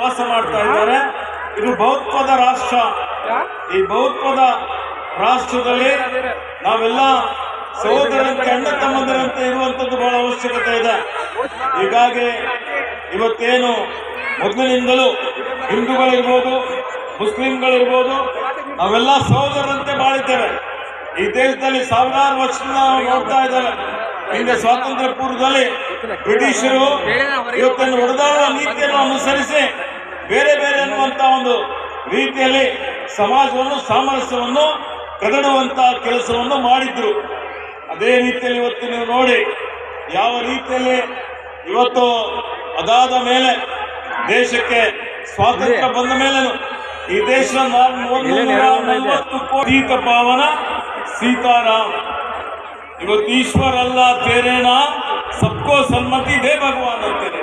ವಾಸ ಮಾಡ್ತಾ ಇದ್ದಾರೆ. ಇದು ಬೌದ್ಧದ ರಾಷ್ಟ್ರ. ಈ ಬೌದ್ಧದ ರಾಷ್ಟ್ರದಲ್ಲಿ ನಾವೆಲ್ಲ ಸಹೋದರಂತೆ ಅಣ್ಣ ತಮ್ಮಂದರಂತೆ ಇರುವಂತದ್ದು ಬಹಳ ಅವಶ್ಯಕತೆ ಇದೆ. ಹೀಗಾಗಿ ಇವತ್ತೇನು ಮೊದಲಿನಿಂದಲೂ ಹಿಂದೂಗಳಿರ್ಬೋದು ಮುಸ್ಲಿಂಗಳಿರ್ಬೋದು ನಾವೆಲ್ಲ ಸಹೋದರರಂತೆ ಬಾಳಿದ್ದೇವೆ. ಈ ದೇಶದಲ್ಲಿ ಸಾವಿರಾರು ವರ್ಷದಿಂದ ನಾವು ನೋಡ್ತಾ ಇದ್ದೇವೆ. ಹಿಂದೆ ಸ್ವಾತಂತ್ರ್ಯ ಪೂರ್ವದಲ್ಲಿ ಬ್ರಿಟಿಷರು ಇವತ್ತನ್ನು ಹೊಡೆದಾಡುವ ನೀತಿಯನ್ನು ಅನುಸರಿಸಿ ಬೇರೆ ಬೇರೆ ಅನ್ನುವಂತ ಒಂದು ರೀತಿಯಲ್ಲಿ ಸಮಾಜವನ್ನು ಸಾಮರಸ್ಯವನ್ನು ಕದಡುವಂತ ಕೆಲಸವನ್ನು ಮಾಡಿದ್ರು. ಅದೇ ರೀತಿಯಲ್ಲಿ ಇವತ್ತು ನೀವು ನೋಡಿ ಯಾವ ರೀತಿಯಲ್ಲಿ ಇವತ್ತು ಅದಾದ ಮೇಲೆ ದೇಶಕ್ಕೆ ಸ್ವಾತಂತ್ರ್ಯ ಬಂದ ಮೇಲೆ ಈ ದೇಶ ನಲವತ್ತು ಕೋಟಿ ಪಾವನ ಸೀತಾರಾಮ್. ಇವತ್ತು ಈಶ್ವರಲ್ಲ ತೇರೇನ ಸಬ್ಕೋ ಸನ್ಮತಿ ದೇ ಭಗವಾನ್ ಅಂತಾರೆ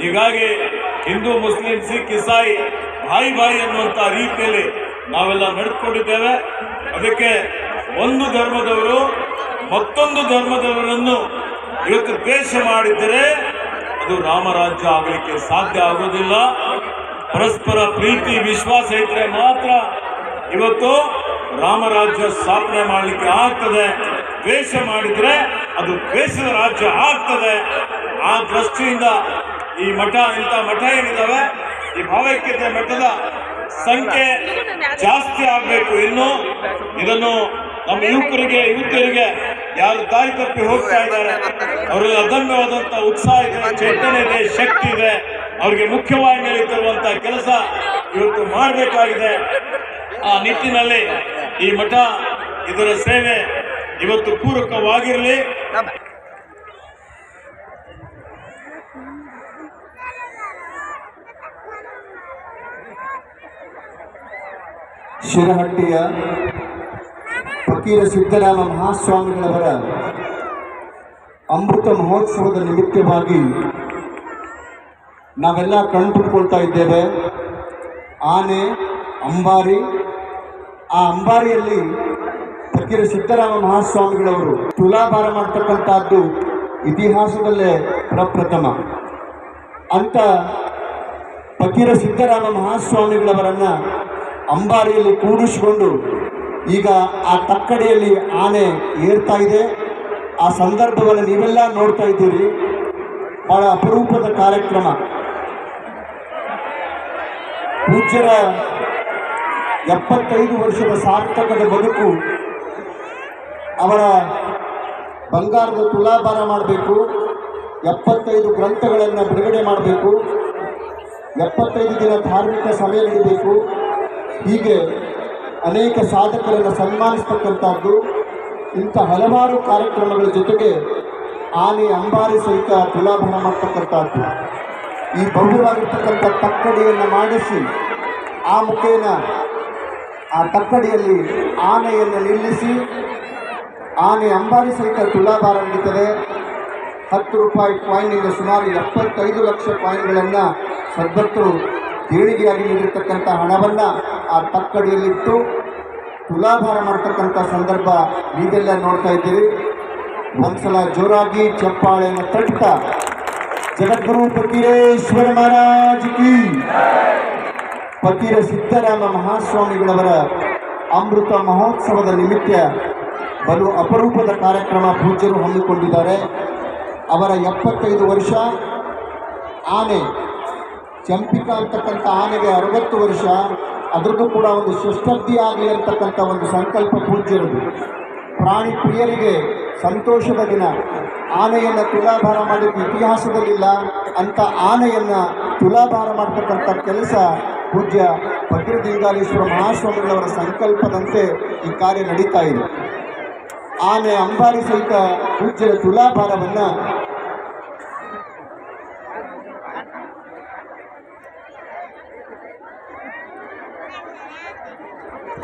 ಹೀಗಾಗಿ ಹಿಂದೂ ಮುಸ್ಲಿಂ ಸಿಖ್ ಇಸಾಯಿ ಭಾಯಿ ಬಾಯಿ ಅನ್ನುವಂತ ರೀತಿಯಲ್ಲಿ ನಾವೆಲ್ಲ ನಡೆದುಕೊಂಡಿದ್ದೇವೆ. ಅದಕ್ಕೆ ಒಂದು ಧರ್ಮದವರು ಮತ್ತೊಂದು ಧರ್ಮದವರನ್ನು ಇವತ್ತು ದ್ವೇಷ ಮಾಡಿದರೆ ಅದು ರಾಮರಾಜ್ಯ ಆಗಲಿಕ್ಕೆ ಸಾಧ್ಯ ಆಗೋದಿಲ್ಲ ಪರಸ್ಪರ ಪ್ರೀತಿ, ವಿಶ್ವಾಸ ಇದ್ರೆ ಮಾತ್ರ ಇವತ್ತು ರಾಮರಾಜ್ಯ ಸ್ಥಾಪನೆ ಮಾಡಲಿಕ್ಕೆ ಆಗ್ತದೆ. ದ್ವೇಷ ಮಾಡಿದರೆ ಅದು ದ್ವೇಷದ ರಾಜ್ಯ ಆಗ್ತದೆ. ಆ ದೃಷ್ಟಿಯಿಂದ ಈ ಮಠ, ಇಂಥ ಮಠ ಏನಿದಾವೆ, ಈ ಭಾವೈಕ್ಯತೆ ಮಠದ ಸಂಖ್ಯೆ ಜಾಸ್ತಿ ಆಗಬೇಕು. ಇನ್ನು ಇದನ್ನು ನಮ್ಮ ಯುವಕರಿಗೆ, ಯುವತಿಯರಿಗೆ ಯಾರು ದಾರಿ ತಪ್ಪಿ ಹೋಗ್ತಾ ಇದ್ದಾರೆ ಅವ್ರಿಗೆ ಅದಮ್ಯವಾದಂತ ಉತ್ಸಾಹ ಇದೆ, ಚೈತನ್ಯ ಇದೆ, ಶಕ್ತಿ ಇದೆ. ಅವರಿಗೆ ಮುಖ್ಯವಾಹಿನಿಯಲ್ಲಿ ತರುವಂತಹ ಕೆಲಸ ಇವತ್ತು ಮಾಡಬೇಕಾಗಿದೆ. ಆ ನಿಟ್ಟಿನಲ್ಲಿ ಈ ಮಠ ಇದರ ಸೇವೆ ಇವತ್ತು ಪೂರಕವಾಗಿರಲಿ. ಶಿರಹಟ್ಟಿಯ ಫಕೀರ ಸಿದ್ದರಾಮ ಮಹಾಸ್ವಾಮಿಗಳವರ ಅಮೃತ ಮಹೋತ್ಸವದ ನಿಮಿತ್ತವಾಗಿ ನಾವೆಲ್ಲ ಕಣ್ತುಂಬಿಕೊಳ್ತಾ ಇದ್ದೇವೆ. ಆನೆ, ಅಂಬಾರಿ, ಆ ಅಂಬಾರಿಯಲ್ಲಿ ಫಕೀರ ಸಿದ್ದರಾಮ ಮಹಾಸ್ವಾಮಿಗಳವರು ತುಲಾಭಾರ ಮಾಡ್ತಕ್ಕಂಥದ್ದು ಇತಿಹಾಸದಲ್ಲೇ ಪ್ರಪ್ರಥಮ. ಅಂತ ಫಕೀರ ಸಿದ್ದರಾಮ ಮಹಾಸ್ವಾಮಿಗಳವರನ್ನ ಅಂಬಾರಿಯಲ್ಲಿ ಕೂಡಿಸಿಕೊಂಡು ಈಗ ಆ ತಕ್ಕಡಿಯಲ್ಲಿ ಆನೆ ಏರ್ತಾ ಇದೆ. ಆ ಸಂದರ್ಭವನ್ನು ನೀವೆಲ್ಲ ನೋಡ್ತಾ ಇದ್ದೀರಿ. ಬಹಳ ಅಪರೂಪದ ಕಾರ್ಯಕ್ರಮ. ಪೂಜ್ಯರ ಎಪ್ಪತ್ತೈದು ವರ್ಷದ ಸಾರ್ಥಕದ ಬದುಕು ಅವರ ಬಂಗಾರದ ತುಲಾಭಾರ ಮಾಡಬೇಕು. ಎಪ್ಪತ್ತೈದು ಗ್ರಂಥಗಳನ್ನು ಬಿಡುಗಡೆ ಮಾಡಬೇಕು. ಎಪ್ಪತ್ತೈದು ದಿನ ಧಾರ್ಮಿಕ ಸಭೆ ನಡೀಬೇಕು ಹೀಗೆ ಅನೇಕ ಸಾಧಕರನ್ನು ಸನ್ಮಾನಿಸ್ತಕ್ಕಂಥದ್ದು ಇಂಥ ಹಲವಾರು ಕಾರ್ಯಕ್ರಮಗಳ ಜೊತೆಗೆ ಆನೆ, ಅಂಬಾರಿ ಸಹಿತ ತುಲಾಭಾರ ಮಾಡ್ತಕ್ಕಂಥದ್ದು. ಈ ಬಹುವಾಗಿರ್ತಕ್ಕಂಥ ತಕ್ಕಡಿಯನ್ನು ಮಾಡಿಸಿ ಆ ಮುಖೇನ ಆ ತಕ್ಕಡಿಯಲ್ಲಿ ಆನೆಯನ್ನು ನಿಲ್ಲಿಸಿ ಆನೆ, ಅಂಬಾರಿ ಸಹಿತ ತುಲಾಭಾರ ನಡೀತದೆ. ಹತ್ತು ರೂಪಾಯಿ ಕಾಯಿನಿಂದ ಸುಮಾರು ಎಪ್ಪತ್ತೈದು ಲಕ್ಷ ಕಾಯಿನ್ಗಳನ್ನು ಸದ್ಭಕ್ತರು ದೇಣಿಗೆಯಾಗಿ ನೀಡಿರ್ತಕ್ಕಂಥ ಹಣವನ್ನು ಆ ತಕ್ಕಡಿಯಲ್ಲಿಟ್ಟು ತುಲಾಭಾರ ಮಾಡ್ತಕ್ಕಂಥ ಸಂದರ್ಭ ನೀವೆಲ್ಲ ನೋಡ್ತಾ ಇದ್ದೀರಿ. ಒಂದ್ಸಲ ಜೋರಾಗಿ ಚಪ್ಪಾಳೆಯನ್ನು ತಟ್ಟ. ಜಗದ್ಗುರು ಫಕೀರೇಶ್ವರ ಮಹಾರಾಜ್ ಕಿ. ಫಕೀರ ಸಿದ್ದರಾಮ ಮಹಾಸ್ವಾಮಿಗಳವರ ಅಮೃತ ಮಹೋತ್ಸವದ ನಿಮಿತ್ತ ಬಲು ಅಪರೂಪದ ಕಾರ್ಯಕ್ರಮ ಪೂಜ್ಯರು ಹಮ್ಮಿಕೊಂಡಿದ್ದಾರೆ. ಅವರ ಎಪ್ಪತ್ತೈದು ವರ್ಷ ಆನೆ, ಚಂಪಿಕಾ ಅಂತಕ್ಕಂಥ ಆನೆಗೆ ಅರವತ್ತು ವರ್ಷ. ಅದ್ರದ್ದು ಕೂಡ ಒಂದು ಸುಸ್ತಬ್ಧಿ ಆಗಲಿ ಅಂತಕ್ಕಂಥ ಒಂದು ಸಂಕಲ್ಪ ಪೂಜ್ಯರದು ಪ್ರಾಣಿ ಪ್ರಿಯರಿಗೆ ಸಂತೋಷದ ದಿನ. ಆನೆಯನ್ನು ತುಲಾಭಾರ ಮಾಡಿದ್ದು ಇತಿಹಾಸದಲ್ಲಿಲ್ಲ ಅಂತ ಆನೆಯನ್ನು ತುಲಾಭಾರ ಮಾಡ್ತಕ್ಕಂಥ ಕೆಲಸ ಪೂಜ್ಯ ಫಕೀರ ದಿಂಗಾಲೇಶ್ವರ ಮಹಾಸ್ವಾಮಿಗಳವರ ಸಂಕಲ್ಪದಂತೆ ಈ ಕಾರ್ಯ ನಡೀತಾ ಇದೆ. ಆನೆ ಅಂಬಾರಿ ಸಹಿತ ಪೂಜ್ಯರ ತುಲಾಭಾರವನ್ನು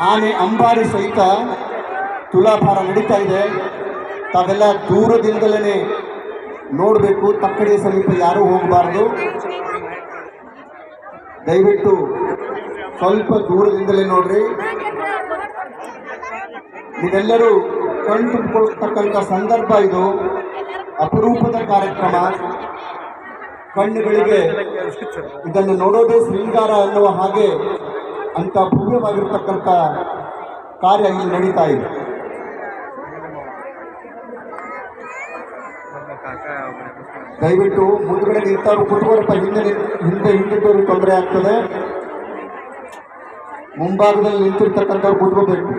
ಆನೆ ಅಂಬಾರಿ ಸಹಿತ ತುಲಾಭಾರ ನಡೀತಾ ಇದೆ. ತಾವೆಲ್ಲ ದೂರದಿಂದಲೇ ನೋಡಬೇಕು. ತಕ್ಕಡಿಯ ಸಮೀಪ ಯಾರೂ ಹೋಗಬಾರ್ದು. ದಯವಿಟ್ಟು ಸ್ವಲ್ಪ ದೂರದಿಂದಲೇ ನೋಡ್ರಿ. ಇದೆಲ್ಲರೂ ಕಣ್ತುಂಬಿಕೊಳ್ತಕ್ಕಂಥ ಸಂದರ್ಭ ಇದು. ಅಪರೂಪದ ಕಾರ್ಯಕ್ರಮ. ಕಣ್ಣುಗಳಿಗೆ ಇದನ್ನು ನೋಡೋದೇ ಶೃಂಗಾರ ಅನ್ನುವ ಹಾಗೆ ಅಂತ ಭವ್ಯವಾಗಿರ್ತಕ್ಕಂಥ ಕಾರ್ಯ ಇಲ್ಲಿ ನಡೀತಾ ಇದೆ. ದಯವಿಟ್ಟು ಮುಂದ್ಗಡೆ ನಿಂತವ್ರು ಕುತ್ಕೋರಪ್ಪ ಹಿಂದೆ ಹಿಂದೆ ಹಿಂದಿದ್ದವ್ರಿಗೆ ತೊಂದರೆ ಆಗ್ತದೆ. ಮುಂಭಾಗದಲ್ಲಿ ನಿಂತಿರ್ತಕ್ಕಂಥವ್ರು ಕುತ್ಕೋಬೇಕು.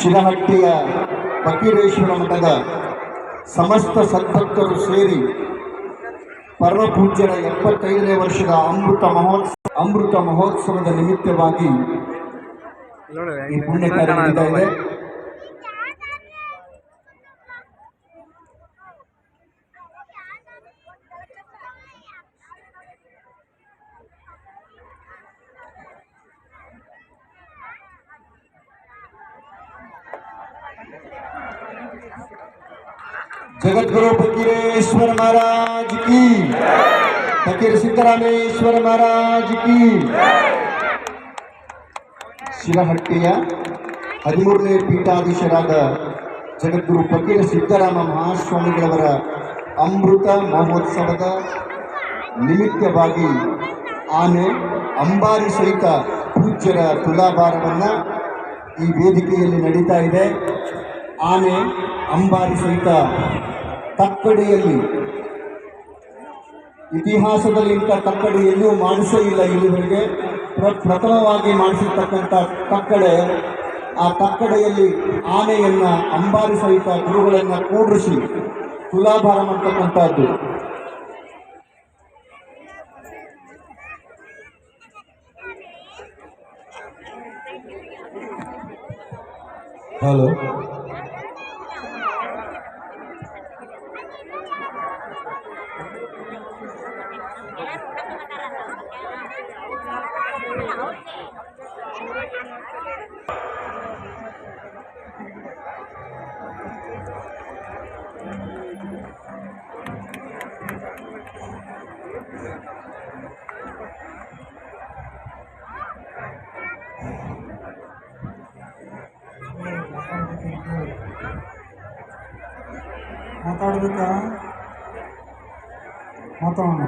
ಶಿರಹಟ್ಟಿಯ ಫಕೀರೇಶ್ವರ ಮಠದ ಸಮಸ್ತ ಸದ್ಭಕ್ತರು ಸೇರಿ ಪರಮಪೂಜ್ಯರ ಎಪ್ಪತ್ತೈದನೇ ವರ್ಷದ ಅಮೃತ ಮಹೋತ್ಸವ ಅಮೃತ ಮಹೋತ್ಸವದ ನಿಮಿತ್ತವಾಗಿ ಈ ಪುಣ್ಯ ಕಾರ್ಯ ಇದೆ. ಜಗದ್ಗುರು ಫಕೀರೇಶ್ವರ ಮಹಾರಾಜ್ ಕಿ. ಫಕೀರ್ ಸಿದ್ದರಾಮೇಶ್ವರ ಮಹಾರಾಜ್ ಕಿ. ಶಿವಹಟ್ಟಿಯ ಹದಿಮೂರನೇ ಪೀಠಾಧೀಶರಾದ ಜಗದ್ಗುರು ಫಕೀರ ಸಿದ್ದರಾಮ ಮಹಾಸ್ವಾಮಿಗಳವರ ಅಮೃತ ಮಹೋತ್ಸವದ ನಿಮಿತ್ತವಾಗಿ ಆನೆ, ಅಂಬಾರಿ ಸಹಿತ ಪೂಜ್ಯರ ತುಲಾಭಾರವನ್ನು ಈ ವೇದಿಕೆಯಲ್ಲಿ ನಡೀತಾ ಇದೆ. ಆನೆ, ಅಂಬಾರಿ ಸಹಿತ ತಕ್ಕಡಿಯಲ್ಲಿ. ಇತಿಹಾಸದಲ್ಲಿ ಇಂಥ ತಕ್ಕಡಿ ಎಲ್ಲೂ ಮಾಡಿಸೇ ಇಲ್ಲ ಇಲ್ಲಿವರೆಗೆ ಪ್ರ, ಪ್ರಥಮವಾಗಿ ಮಾಡಿಸಿರ್ತಕ್ಕಂಥ ತಕ್ಕಡೆ, ಆ ತಕ್ಕಡೆಯಲ್ಲಿ ಆನೆಯನ್ನ ಅಂಬಾರಿ ಸಹಿತ ಗುರುಗಳನ್ನು ಕೂಡಿಸಿ ತುಲಾಭಾರ ಮಾಡ್ತಕ್ಕಂಥದ್ದು ಹಲೋ. ಮಾತಾಡ್ಬೇಕಾ? ಮಾತಾಡೋಣ.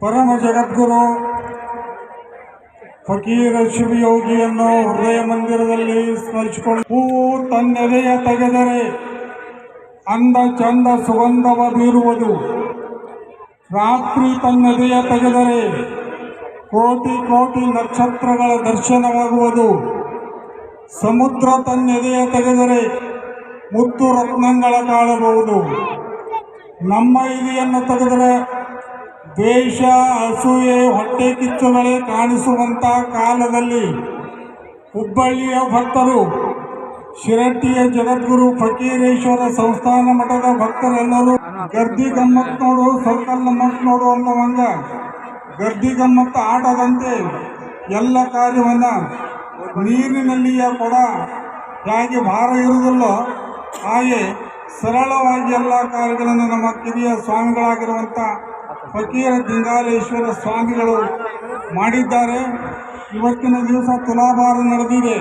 ಪರಮ ಜಗದ್ಗುರು, ಫಕೀರ ಶಿವಯೋಗಿಯನ್ನು ಹೃದಯ ಮಂದಿರದಲ್ಲಿ ಸ್ಮರಿಸಿಕೊಂಡು ಹೂವು ತನ್ನೆದೆಯ ತೆಗೆದರೆ ಅಂದ ಚಂದ ಸುಗಂಧವ ಬೀರುವುದು. ರಾತ್ರಿ ತನ್ನ ಎದೆಯ ತೆಗೆದರೆ ಕೋಟಿ ಕೋಟಿ ನಕ್ಷತ್ರಗಳ ದರ್ಶನವಾಗುವುದು. ಸಮುದ್ರ ತನ್ನೆದೆಯ ತೆಗೆದರೆ ಮುತ್ತು ರತ್ನಗಳ ಕಾಣಬಹುದು ನಮ್ಮ ಇದೆಯನ್ನು ತೆಗೆದರೆ ದ್ವೇಷ, ಅಸೂಯೆ, ಹೊಟ್ಟೆ ಕಿಚ್ಚುಗಳೇ ಕಾಣಿಸುವಂಥ ಕಾಲದಲ್ಲಿ ಹುಬ್ಬಳ್ಳಿಯ ಭಕ್ತರು ಶಿರಟ್ಟಿಯ ಜಗದ್ಗುರು ಫಕೀರೇಶ್ವರ ಸಂಸ್ಥಾನ ಮಠದ ಭಕ್ತರೆಲ್ಲರೂ ಗರ್ದಿ ಗಮ್ಮತ್ ನೋಡು, ಸರ್ಕಲ್ ನಮ್ಮತ್ ನೋಡು ಅನ್ನುವಂಗ ಗರ್ದಿ ಗಮ್ಮತ್ ಆಟದಂತೆ ಎಲ್ಲ ಕಾರ್ಯವನ್ನ ನೀರಿನಲ್ಲಿಯ ಕೊಡ. ಹೇಗೆ ಭಾರ ಇರುವುದಿಲ್ಲೋ, ಹಾಗೆ ಸರಳವಾಗಿ ಎಲ್ಲ ಕಾರ್ಯಗಳನ್ನು ನಮ್ಮ ಕಿರಿಯ ಸ್ವಾಮಿಗಳಾಗಿರುವಂಥ ಫಕೀರ ದಿಂಗಾಲೇಶ್ವರ ಸ್ವಾಮಿಗಳು ಮಾಡಿದ್ದಾರೆ. ಇವತ್ತಿನ ದಿವಸ ತುಲಾಭಾರ ನಡೆದಿದೆ.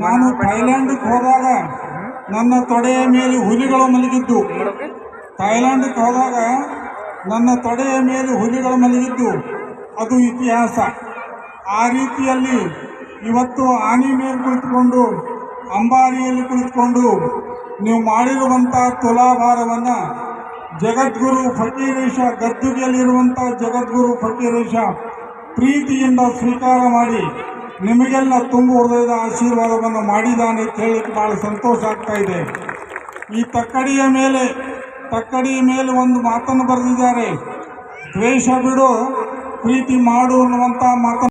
ನಾನು ಥೈಲ್ಯಾಂಡ್ಗೆ ಹೋದಾಗ ನನ್ನ ತೊಡೆಯ ಮೇಲೆ ಹುಲಿಗಳು ಮಲಗಿದ್ದು. ಥೈಲ್ಯಾಂಡ್ಗೆ ಹೋದಾಗ ನನ್ನ ತೊಡೆಯ ಮೇಲೆ ಹುಲಿಗಳು ಮಲಗಿದ್ದು, ಅದು ಇತಿಹಾಸ. ಆ ರೀತಿಯಲ್ಲಿ ಇವತ್ತು ಆನೆ ಮೇಲೆ ಕುಳಿತುಕೊಂಡು, ಅಂಬಾರಿಯಲ್ಲಿ ಕುಳಿತುಕೊಂಡು ನೀವು ಮಾಡಿರುವಂಥ ತುಲಾಭಾರವನ್ನು ಜಗದ್ಗುರು ಫಕೀರೇಶ ಗದ್ದುಗೆಯಲ್ಲಿರುವಂಥ ಜಗದ್ಗುರು ಫಕೀರೇಶ ಪ್ರೀತಿಯಿಂದ ಸ್ವೀಕಾರ ಮಾಡಿ ನಿಮಗೆಲ್ಲ ತುಂಬು ಹೃದಯದ ಆಶೀರ್ವಾದವನ್ನು ಮಾಡಿದ್ದಾನೆ ಅಂತ ಹೇಳಲಿಕ್ಕೆ ಭಾಳ ಸಂತೋಷ ಆಗ್ತಾ ಇದೆ. ಈ ತಕ್ಕಡಿಯ ಮೇಲೆ ತಕ್ಕಡಿಯ ಮೇಲೆ ಒಂದು ಮಾತನ್ನು ಬರೆದಿದ್ದಾರೆ. ದ್ವೇಷ ಬಿಡು ಪ್ರೀತಿ ಮಾಡು ಅನ್ನುವಂಥ ಮಾತನ್ನು